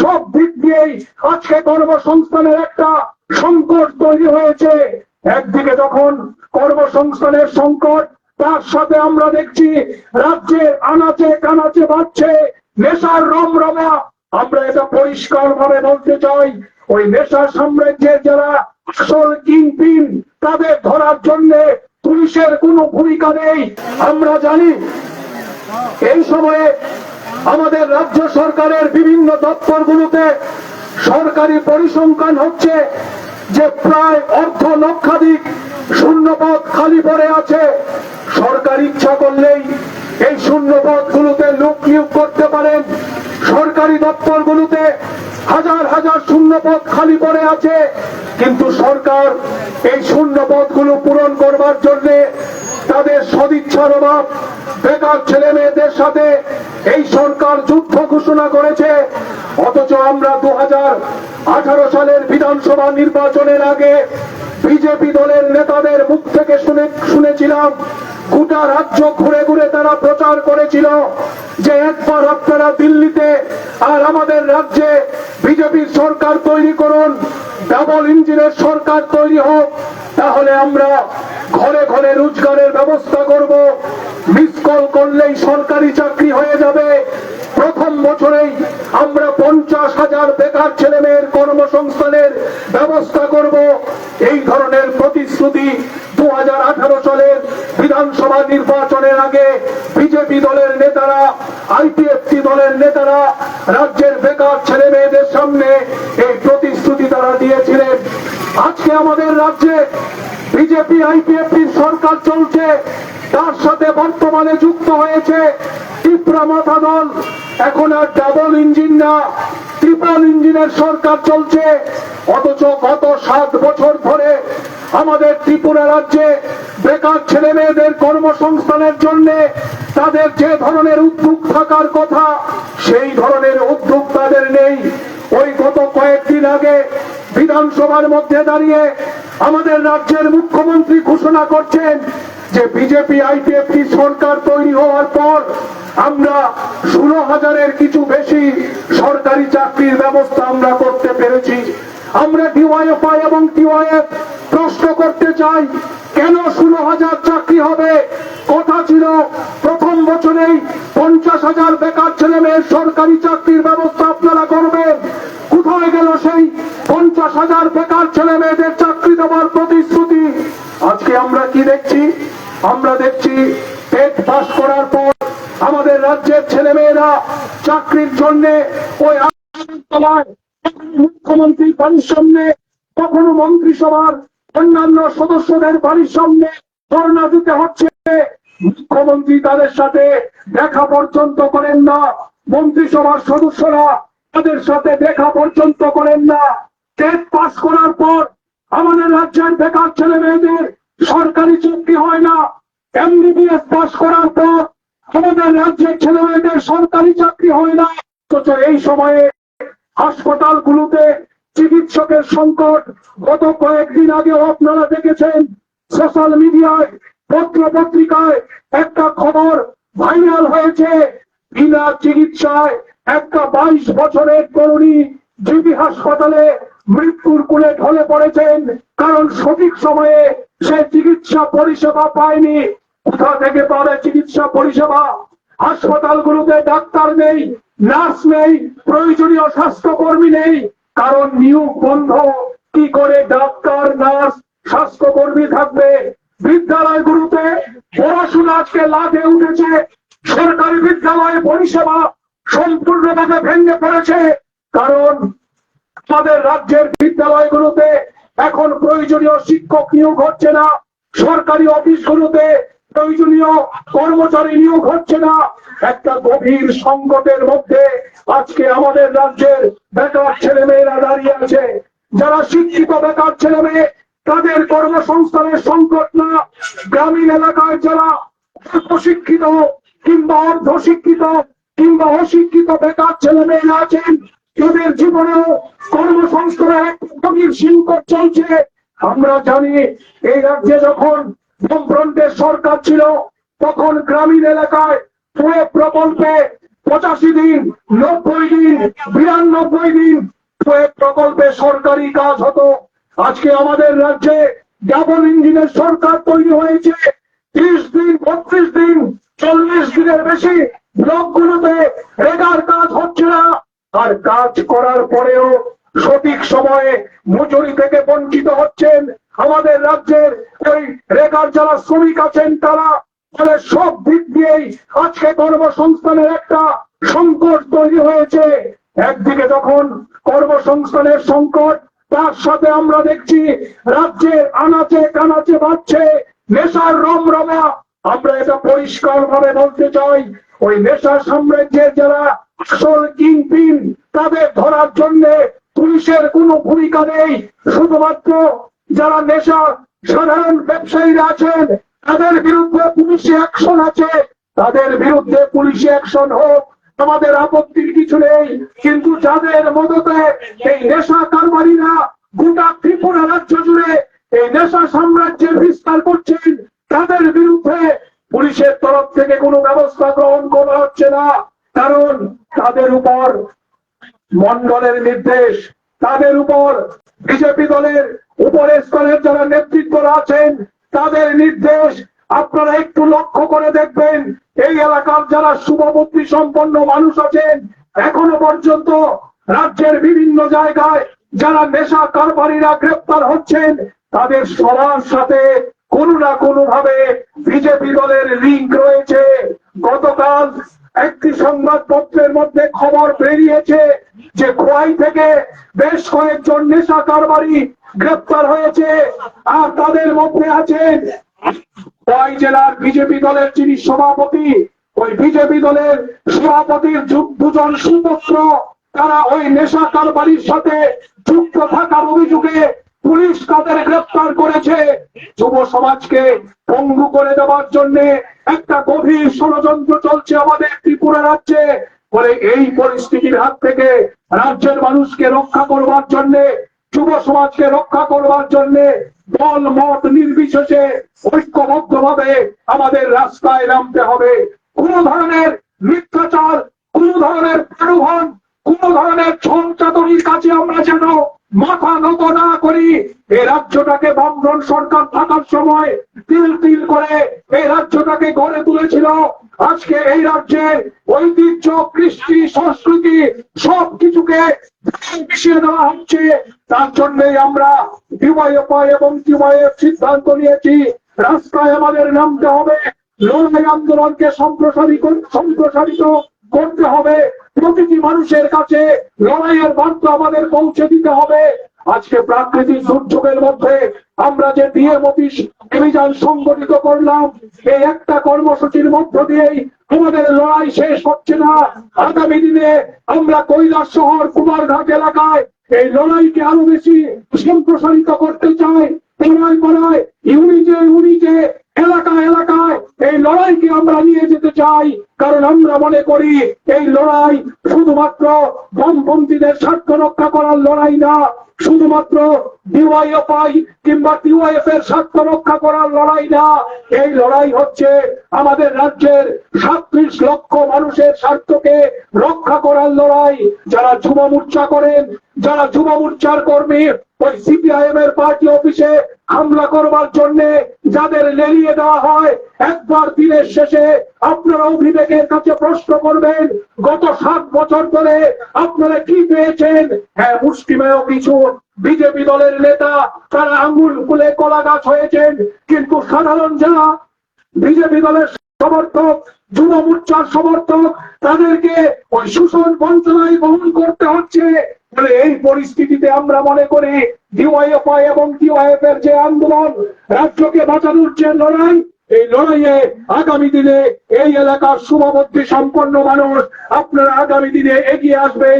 সব দিক দিয়েই আজকে কর্মসংস্থানের একটা সংকট তৈরি হয়েছে। একদিকে যখন কর্মসংস্থানের সংকট, তার সাথে আমরা দেখছি রাজ্যে আনাচে কানাচে বাড়ছে, নেশার রমরমা। আমরা এটা পরিষ্কার ভাবে বলতে চাই, ওই নেশা সাম্রাজ্যের যারা আসল কিংপিন, তাদের ধরার জন্য পুলিশের কোনো ভূমিকা নেই। আমরা জানি, এই সময়ে আমাদের রাজ্য সরকারের বিভিন্ন দপ্তরগুলোতে সরকারি পরিসংখ্যান হচ্ছে যে প্রায় অর্ধ লক্ষাধিক শূন্যপদ খালি পড়ে আছে। সরকার ইচ্ছা করলেই এই শূন্যপদগুলোতে লোক নিয়োগ করতে পারেন। সরকারি দপ্তরগুলোতে হাজার হাজার শূন্যপদ খালি পড়ে আছে। সদিচ্ছার অভাব বেকার ছেলে মেয়েদের সাথে এই সরকার যুদ্ধ ঘোষণা করেছে। অথচ আমরা দু সালের বিধানসভা নির্বাচনের আগে বিজেপি দলের নেতাদের মুখ থেকে শুনে শুনেছিলাম, গোটা রাজ্য ঘুরে ঘুরে তারা প্রচার করেছিল যে একবার আপনারা দিল্লিতে আর আমাদের রাজ্যে বিজেপির সরকার তৈরি করুন, ডাবল ইঞ্জিনের সরকার তৈরি হোক, তাহলে আমরা ঘরে ঘরে রোজগারের ব্যবস্থা করব। মিস কল করলেই সরকারি চাকরি হয়ে যাবে। প্রথম বছরেই আমরা পঞ্চাশ হাজার বেকার ছেলে মেয়ের কর্মসংস্থানের ব্যবস্থা করব। এই ধরনের প্রতিশ্রুতি দু সালের বিধানসভা নির্বাচনের আগে বিজেপি দলের নেতারা আইপিএফটি দলের নেতারা, রাজ্যের বেকার ছেলে মেয়েদের সামনে এই প্রতিশ্রুতি তারা দিয়েছিলেন। আজকে আমাদের রাজ্যে বিজেপি, আইপিএফটির সরকার চলছে। তার সাথে বর্তমানে যুক্ত হয়েছে ত্রিপুরা মাথা দল এখন আর ডাবল ইঞ্জিন না ট্রিপল ইঞ্জিনের সরকার চলছে। অথচ গত সাত বছর ধরে আমাদের ত্রিপুরা রাজ্যে বেকার ছেলে মেয়েদের কর্মসংস্থানের জন্য তাদের যে ধরনের উদ্যোগ থাকার কথা, সেই ধরনের উদ্যোগ তাদের নেই। ওই গত কয়েকদিন আগে বিধানসভার মধ্যে দাঁড়িয়ে আমাদের রাজ্যের মুখ্যমন্ত্রী ঘোষণা করছেন যে বিজেপি আইপিএফটি সরকার তৈরি হওয়ার পর আমরা ষোলো হাজারের কিছু বেশি সরকারি চাকরির ব্যবস্থা আমরা করতে পেরেছি। আমরা ডিওয়াইএফআই এবং টিওয়াইএফ প্রশ্ন করতে চাই, কেন ষোলো হাজার চাকরি হবে? কথা ছিল, প্রথম বছরেই পঞ্চাশ হাজার বেকার ছেলে মেয়ের সরকারি চাকরির ব্যবস্থা আপনারা করবেন। কোথায় গেল সেই পঞ্চাশ হাজার বেকার ছেলে মেয়েদের চাকরি দেওয়ার প্রতিশ্রুতি। আজকে আমরা কি দেখছি? আমরা দেখছি টেট পাস করার পর আমাদের রাজ্যের ছেলে মেয়েরা চাকরির জন্য ওই মুখ্যমন্ত্রীর বাড়ির সামনে, কখনো মন্ত্রিসভার অন্যান্য সদস্যদের বাড়ির সামনে ধর্ণা দিতে হচ্ছে। মুখ্যমন্ত্রী তাদের সাথে দেখা পর্যন্ত করেন না। মন্ত্রিসভার সদস্যরা তাদের সাথে দেখা পর্যন্ত করেন না। টেট পাস করার পর আমাদের রাজ্যের বেকার ছেলে মেয়েদের সরকারি চাকরি হয় না। এমবিবিএস পাস করার পর আমাদের রাজ্যের ছেলে মেয়েদের সরকারি চাকরি হয় না। অথচ এই সময়ে হাসপাতালগুলোতে চিকিৎসকের সংকট। গত কয়েকদিন আগেও আপনারা দেখেছেন সোশ্যাল মিডিয়ায় পত্র পত্রিকায় একটা খবর ভাইরাল হয়েছে। বিনা চিকিৎসায় একটা বাইশ বছরের তরুণী জিবি হাসপাতালে মৃত্যুর কুলে ঢলে পড়েছেন, কারণ সঠিক সময়ে সে চিকিৎসা পরিষেবা পায়নি। কোথা থেকে পাবে চিকিৎসা পরিষেবা? হাসপাতালগুলোতে ডাক্তার নেই, নার্স নেই, প্রয়োজনীয় স্বাস্থ্যকর্মী নেই। কারণ নিয়োগ বন্ধ। কি করে ডাক্তার, নার্স, স্বাস্থ্যকর্মী থাকবে? বিদ্যালয়গুলোতে পড়াশোনা আজকে লাভে উঠেছে। সরকারি বিদ্যালয়ে পরিষেবা সম্পূর্ণভাবে ভেঙে পড়েছে। কারণ আমাদের রাজ্যের বিদ্যালয়গুলোতে এখন প্রয়োজনীয় শিক্ষক নিয়োগ হচ্ছে না, সরকারি অফিসগুলোতে প্রয়োজনীয় কর্মচারী নিয়োগ হচ্ছে না। একটা গভীর সংকটের মধ্যে আজকে আমাদের রাজ্যের বেকার ছেলে মেয়েরা দাঁড়িয়ে আছে। যারা শিক্ষিত বেকার ছেলে মেয়ে তাদের কর্মসংস্থানের সংকট না। গ্রামীণ এলাকায় যারা প্রশিক্ষিত কিংবা অর্ধ শিক্ষিত কিংবা অশিক্ষিত বেকার ছেলে মেয়েরা আছেন এদের জীবনেও কর্মসংস্থানের এক চলছে। আমরা জানি এই রাজ্যে যখন বামফ্রন্টের সরকার ছিল, তখন গ্রামীণ এলাকায় পুরো প্রকল্পে পঁচাশি দিন, নব্বই দিন, বিরানব্বই দিন প্রকল্পে সরকারি কাজ হতো। আজকে আমাদের রাজ্যে ডাবল ইঞ্জিনের সরকার তৈরি হয়েছে। ত্রিশ দিন, বত্রিশ দিন, চল্লিশ দিনের বেশি ব্লকগুলোতে রেগার কাজ হচ্ছে না। আর কাজ করার পরেও সঠিক সময়ে মজুরি থেকে বঞ্চিত হচ্ছেন আমাদের রাজ্যের ওই রেগার যারা শ্রমিক আছেন, তারা ফলে সব দিক দিয়েই আজকে কর্মসংস্থানের একটা সংকট তৈরি হয়েছে। একদিকে যখন কর্মসংস্থানের সংকট, তার সাথে আমরা দেখছি রাজ্যের আনাচে কানাচে বাড়ছে, নেশার রমরমা। আমরা এটা পরিষ্কার ভাবে বলতে চাই, ওই নেশা সাম্রাজ্যের যারা আসল কিংপিন, তাদের ধরার জন্য পুলিশের কোনো ভূমিকা নেই। শুধুমাত্র যারা নেশা সাধারণ ব্যবসায়ীরা আছেন, তাদের বিরুদ্ধে পুলিশি অ্যাকশন আছে। তাদের বিরুদ্ধে পুলিশি অ্যাকশন হোক, আমাদের আপত্তির কিছু নেই। কিন্তু যাদের মদতে এই নেশা কারবারিরা গোটা ত্রিপুরা রাজ্য জুড়ে এই নেশা সাম্রাজ্যের বিস্তার করছেন, তাদের বিরুদ্ধে পুলিশের তরফ থেকে কোনো ব্যবস্থা গ্রহণ করা হচ্ছে না। কারণ তাদের উপর মন্ডলের নির্দেশ তাদের উপর বিজেপি দলের উপরের স্তরের যারা নেতৃত্বরা আছেন, তাদের নির্দেশ আপনারা একটু লক্ষ্য করে দেখবেন, এই এলাকার যারা শুভবুদ্ধি সম্পন্ন মানুষ আছেন, এখনও পর্যন্ত রাজ্যের বিভিন্ন জায়গায় যারা নেশা কারবারীরা গ্রেপ্তার হচ্ছেন, তাদের সবার সাথে কোনো না কোনো ভাবে বিজেপি দলের লিঙ্ক রয়েছে। গতকাল একটি সংবাদপত্রের মধ্যে খবর বেরিয়েছে যে খোয়াই থেকে বেশ কয়েকজন নেশা কারবারি গ্রেপ্তার হয়েছে আর তাদের মধ্যে আছেন খোয়াই জেলার বিজেপি দলের যিনি সভাপতি, ওই বিজেপি দলের সভাপতির দুজন সুপুত্র, তারা ওই নেশা কারবারির সাথে যুক্ত থাকার অভিযোগে পুলিশ তাদের গ্রেপ্তার করেছে। যুব সমাজকে পঙ্গু করে দেওয়ার জন্য একটা গভীর ষড়যন্ত্র চলছে আমাদের ত্রিপুরা রাজ্যে। ফলে এই পরিস্থিতির হাত থেকে রাজ্যের মানুষকে রক্ষা করবার জন্য, যুব সমাজকে রক্ষা করবার জন্য দল, মত নির্বিশেষে ঐক্যবদ্ধ ভাবে আমাদের রাস্তায় নামতে হবে। কোন ধরনের মিথ্যাচার, কোন ধরনের প্রলোভন কোন ধরনের ছঞ্চাতরির কাছে আমরা যেন মাথা নত না করি এই রাজ্যটাকে বামফ্রন্ট সরকার থাকার সময় তিল তিল করে এই রাজ্যটাকে গড়ে তুলেছিল। আজকে এই রাজ্যের ঐতিহ্য, কৃষ্টি, সংস্কৃতি সব কিছুকে মিশিয়ে দেওয়া হচ্ছে। তার জন্যই আমরা ডিওয়াইএফআই এবং ডিওয়াইএফ সিদ্ধান্ত নিয়েছি, রাস্তায় আমাদের নামতে হবে। লড়াই আন্দোলনকে সম্প্রসারিত সম্প্রসারিত করতে হবে। প্রতিটি মানুষের কাছে লড়াইয়ের বার্তা আমাদের পৌঁছে দিতে হবে। আজকে প্রাকৃতিক দুর্যোগের মধ্যে আমরা যে ডিএম অফিস অভিযান সংগঠিত করলাম এই একটা কর্মসূচির মধ্য দিয়েই আমাদের লড়াই শেষ হচ্ছে না। আগামী দিনে আমরা কৈলাস শহর, কুমারঘাট এলাকায় এই লড়াইকে আরও বেশি সম্প্রসারিত করতে চাই। পাড়ায় পাড়ায়, ইউনিটে ইউনিটে এলাকা এলাকায় এই লড়াইকে আমরা নিয়ে যেতে চাই, কারণ আমরা মনে করি এই লড়াই শুধুমাত্র বামপন্থীদের স্বার্থ রক্ষা করার লড়াই না। শুধুমাত্র ডিওয়াইএফআই কিংবা এর স্বার্থ রক্ষা করার লড়াই না। এই লড়াই হচ্ছে আমাদের রাজ্যের লক্ষ মানুষের স্বার্থকে রক্ষা করার লড়াই। যারা যুব মোর্চা করেন, যারা যুব মোর্চার কর্মী, ওই সিপিআইএম এর পার্টি অফিসে হামলা করবার জন্য যাদের লেলিয়ে দেওয়া হয় একবার দিনের শেষে আপনারা অভিবেকের কাছে প্রশ্ন করবেন, গত সাত বছর ধরে আপনারা কি পেয়েছেন? হ্যাঁ মুষ্টিমেয় কিছু বিজেপি দলের নেতা, তারা আঙ্গুল ফুলে কলা গাছ হয়েছেন, কিন্তু সাধারণ যারা বিজেপি দলের সমর্থক, যুব মোর্চার সমর্থক, তাদেরকে ওই শোষণ বঞ্চনায় বহন করতে হচ্ছে। বলে এই পরিস্থিতিতে আমরা মনে করি ডিওয়াইএফআই এবং ডিওয়াইএফ এর যে আন্দোলন, রাজ্যকে বাঁচানোর যে লড়াই এই লড়াইয়ে আগামী দিনে এই এলাকার শুভবুদ্ধি সম্পন্ন মানুষ আপনারা আগামী দিনে এগিয়ে আসবেন।